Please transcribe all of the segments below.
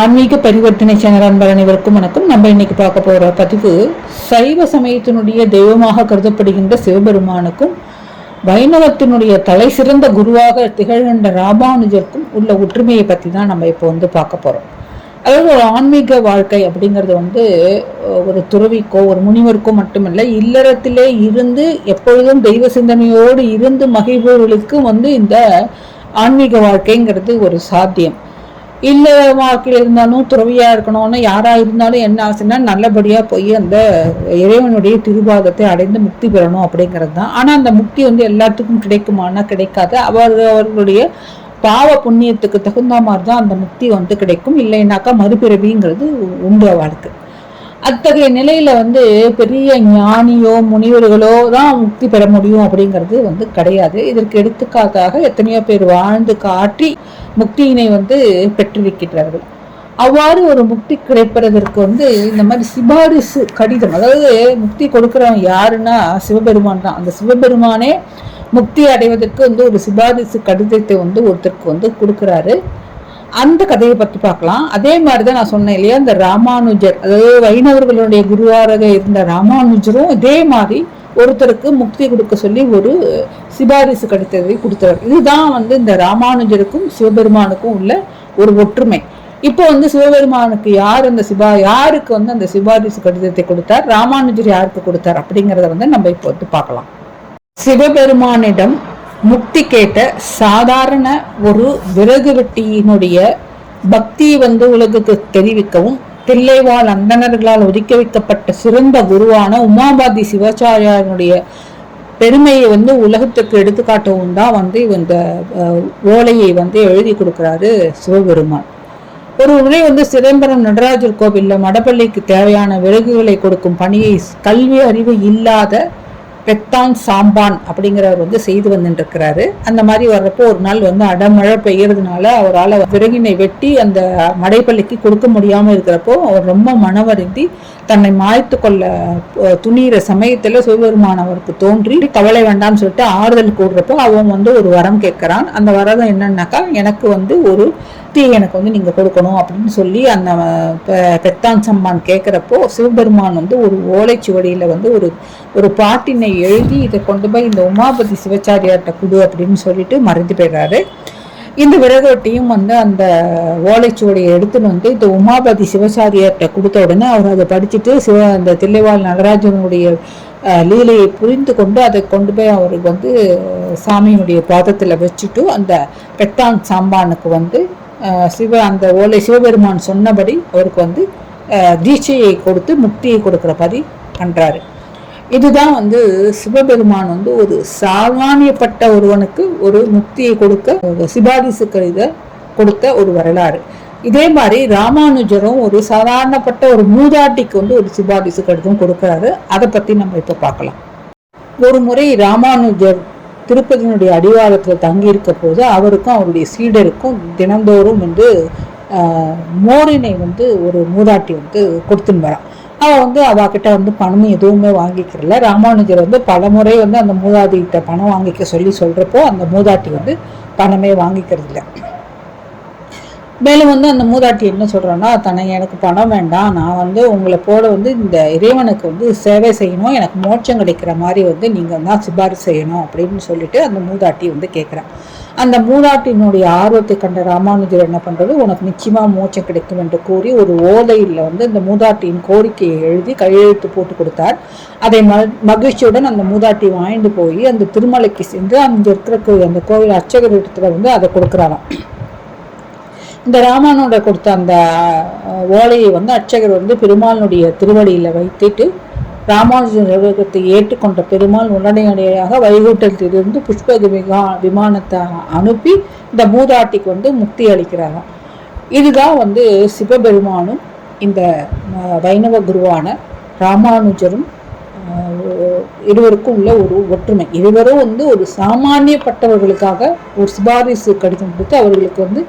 ஆன்மீக பரிவர்த்தனை சேனல் அன்பர் அனைவருக்கும் வணக்கம். நம்ம இன்னைக்கு பார்க்க போற பதிவு சைவ சமயத்தினுடைய தெய்வமாக கருதப்படுகின்ற சிவபெருமானுக்கும் வைணவத்தினுடைய தலை சிறந்த குருவாக திகழ்கின்ற ராமானுஜருக்கும் உள்ள ஒற்றுமையை பற்றி தான் நம்ம இப்போ வந்து பார்க்க போறோம். அதாவது ஒரு ஆன்மீக வாழ்க்கை அப்படிங்கிறது வந்து ஒரு துறவிக்கோ ஒரு முனிவருக்கோ மட்டுமில்லை இல்லறத்திலே இருந்து எப்பொழுதும் தெய்வ சிந்தனையோடு இருந்து மகிழ்வுகளுக்கு வந்து இந்த ஆன்மீக வாழ்க்கைங்கிறது ஒரு சாத்தியம். இல்லை வாழ்க்கையில் இருந்தாலும் துறவியாக இருக்கணும்னு யாராக இருந்தாலும் என்ன ஆசைன்னா நல்லபடியாக போய் அந்த இறைவனுடைய திருவாதத்தை அடைந்து முக்தி பெறணும் அப்படிங்கிறது தான் ஆனால் அந்த முக்தி வந்து எல்லாத்துக்கும் கிடைக்குமானா கிடைக்காது. அவர் அவர்களுடைய பாவ புண்ணியத்துக்கு தகுந்த மாதிரி தான் அந்த முக்தி வந்து கிடைக்கும். இல்லைனாக்கா மறுபிறவிங்கிறது உண்டு அவளுக்கு. அத்தகைய நிலையில வந்து பெரிய ஞானியோ முனிவர்களோ தான் முக்தி பெற முடியும் அப்படிங்கிறது வந்து கிடையாது. இதற்கு எடுத்துக்காட்டாக எத்தனையோ பேர் வாழ்ந்து காட்டி முக்தியினை வந்து பெற்றிருக்கிறார்கள் அவ்வாறு ஒரு முக்தி கிடைப்பதற்கு வந்து இந்த மாதிரி சிபாரிசு கடிதம் அதாவது முக்தி கொடுக்குறவன் யாருன்னா சிவபெருமான் தான். அந்த சிவபெருமானே முக்தி அடைவதற்கு வந்து ஒரு சிபாரிசு கடிதத்தை வந்து ஒருத்தருக்கு வந்து கொடுக்குறாரு. அந்த கதையை பற்றி பார்க்கலாம். அதே மாதிரி தான் நான் சொன்னேன் இல்லையா இந்த ராமானுஜர் அதாவது வைணவர்களுடைய குருவாராக இருந்த ராமானுஜரும் இதே மாதிரி ஒருத்தருக்கு முக்தி கொடுக்க சொல்லி ஒரு சிபாரிசு கடிதத்தை கொடுத்தவர். இதுதான் வந்து இந்த ராமானுஜருக்கும் சிவபெருமானுக்கும் உள்ள ஒரு ஒற்றுமை. இப்போ வந்து சிவபெருமானுக்கு யார் அந்த சிபா யாருக்கு வந்து அந்த சிபாரிசு கடிதத்தை கொடுத்தார் ராமானுஜர் யாருக்கு கொடுத்தார் அப்படிங்கிறத வந்து நம்ம இப்போ வந்து பார்க்கலாம். சிவபெருமானிடம் முக்தி கேட்ட சாதாரண ஒரு விறகு வெட்டியினுடைய பக்தியை வந்து உலகுக்கு தெரிவிக்கவும் தில்லைவாழ் அந்தணர்களால் ஒதுக்கி வைக்கப்பட்ட சிறந்த குருவான உமாபாதி சிவாச்சாரியாரனுடைய பெருமையை வந்து உலகத்துக்கு எடுத்துக்காட்டவும் தான் வந்து இந்த ஓலையை வந்து எழுதி கொடுக்கிறாரு சிவபெருமான். ஒரு முறை வந்து சிதம்பரம் நடராஜர் கோவிலில் மடப்பள்ளிக்கு தேவையான விறகுகளை கொடுக்கும் பணியை கல்வி அறிவு இல்லாத பெத்தான் சாம்பான் அப்படிங்கிறவர் வந்து செய்து வந்துட்டு அந்த மாதிரி வர்றப்போ ஒரு நாள் வந்து அடமழை பெய்யறதுனால அவரால் விறகினை வெட்டி அந்த மடைப்பள்ளிக்கு கொடுக்க முடியாமல் இருக்கிறப்போ அவர் ரொம்ப மனவருந்தி தன்னை மாய்த்து கொள்ள துணிகிற சமயத்தில் சிவபெருமான் அவருக்கு தோன்றி கவலை வேண்டாம்னு சொல்லிட்டு ஆறுதல் கூடுறப்போ அவன் வந்து ஒரு வரம் கேட்குறான். அந்த வரம் என்னன்னாக்கா எனக்கு வந்து ஒரு தீ எனக்கு வந்து நீங்கள் கொடுக்கணும் அப்படின்னு சொல்லி அந்த பெத்தான் சம்மான் கேட்குறப்போ சிவபெருமான் வந்து ஒரு ஓலைச்சுவடியில் வந்து ஒரு ஒரு பாட்டினை எழுதி இதை கொண்டு போய் இந்த உமாபதி சிவச்சாரியார்கிட்ட குடு அப்படின்னு சொல்லிட்டு மறைந்து போயிடுறாரு. இந்த விறகொட்டியும் வந்து அந்த ஓலைச்சுவடியை எடுத்துன்னு வந்து இந்த உமாபதி சிவசாரியார்கிட்ட கொடுத்த உடனே அவர் அதை படிச்சுட்டு சிவ அந்த தில்லைவாழ் நடராஜனுடைய லீலையை புரிந்து கொண்டு அதை கொண்டு போய் அவருக்கு வந்து சாமியினுடைய பாதத்தில் வச்சுட்டு அந்த பெத்தான் சாம்பானுக்கு வந்து சிவ அந்த ஓலை சிவபெருமான் சொன்னபடி அவருக்கு வந்து தீட்சையை கொடுத்து முக்தியை கொடுக்குற பதி பண்ணுறாரு இதுதான் வந்து சிவபெருமான் வந்து ஒரு சாமானியப்பட்ட ஒருவனுக்கு ஒரு முக்தியை கொடுக்க சிபாரிசு கருத கொடுத்த ஒரு வரலாறு. இதே மாதிரி ராமானுஜரும் ஒரு சாதாரணப்பட்ட ஒரு மூதாட்டிக்கு வந்து ஒரு சிபாரிசு கடிதம் கொடுக்குறாரு. அதை பற்றி நம்ம இப்போ பார்க்கலாம். ஒரு முறை ராமானுஜர் திருப்பதியினுடைய அடிவாரத்தில் தங்கியிருக்க போது அவருக்கும் அவருடைய சீடருக்கும் தினந்தோறும் வந்து மோரினை வந்து ஒரு மூதாட்டி வந்து கொடுத்துன்னு வரான். அவள் வந்து அவகிட்ட வந்து பணமும் எதுவுமே வாங்கிக்கிறல. ராமானுஜர் வந்து பல முறை வந்து அந்த மூதாட்டிகிட்ட பணம் வாங்கிக்க சொல்லி சொல்கிறப்போ அந்த மூதாட்டி வந்து பணமே வாங்கிக்கிறது இல்லை மேலும் வந்து அந்த மூதாட்டி என்ன சொல்கிறோன்னா தன்னை எனக்கு பணம் வேண்டாம். நான் வந்து உங்களை போல வந்து இந்த இறைவனுக்கு வந்து சேவை செய்யணும். எனக்கு மோட்சம் கிடைக்கிற மாதிரி வந்து நீங்கள் தான் சிபாரிசு செய்யணும். அப்படின்னு சொல்லிட்டு அந்த மூதாட்டி வந்து கேட்குறேன் அந்த மூதாட்டினுடைய ஆர்வத்தை கண்ட ராமானுஜர் என்ன பண்ணுறது உனக்கு நிச்சயமாக மோச்சம் கிடைக்கும் என்று கூறி ஒரு ஓலையில் வந்து இந்த மூதாட்டியின் கோரிக்கையை எழுதி கையெழுத்து போட்டு கொடுத்தார். அதை ம மகிழ்ச்சியுடன் அந்த மூதாட்டி வாங்கிட்டு போய் அந்த திருமலைக்கு சென்று அங்கே இருக்கிற அந்த கோவில் அர்ச்சகர் இடத்துல வந்து அதை கொடுக்குறாராம். இந்த ராமானோட கொடுத்த அந்த ஓலையை வந்து அர்ச்சகர் வந்து பெருமாளுடைய திருவடியில் வைத்துட்டு ராமானுஜன் நிர்வாகத்தை ஏற்றுக்கொண்ட பெருமாள் உடனடியாக வைகுண்டத்திலிருந்து புஷ்ப விமா விமானத்தை அனுப்பி இந்த மூதாட்டிக்கு வந்து முக்தி அளிக்கிறாங்க. இதுதான் வந்து சிவபெருமானும் இந்த வைணவ குருவான ராமானுஜரும் இருவருக்கும் உள்ள ஒரு ஒற்றுமை. இருவரும் வந்து ஒரு சாமானியப்பட்டவர்களுக்காக ஒரு சிபாரிசு கடிதம் கொடுத்து அவர்களுக்கு வந்து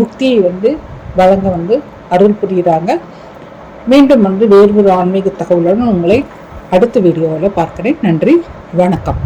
முக்தியை வந்து வழங்க வந்து அருள் புரிகிறாங்க. மீண்டும் வந்து வேறு ஒரு ஆன்மீக தகவலுடன் உங்களை அடுத்த வீடியோவில் பார்க்குறேன். நன்றி வணக்கம்.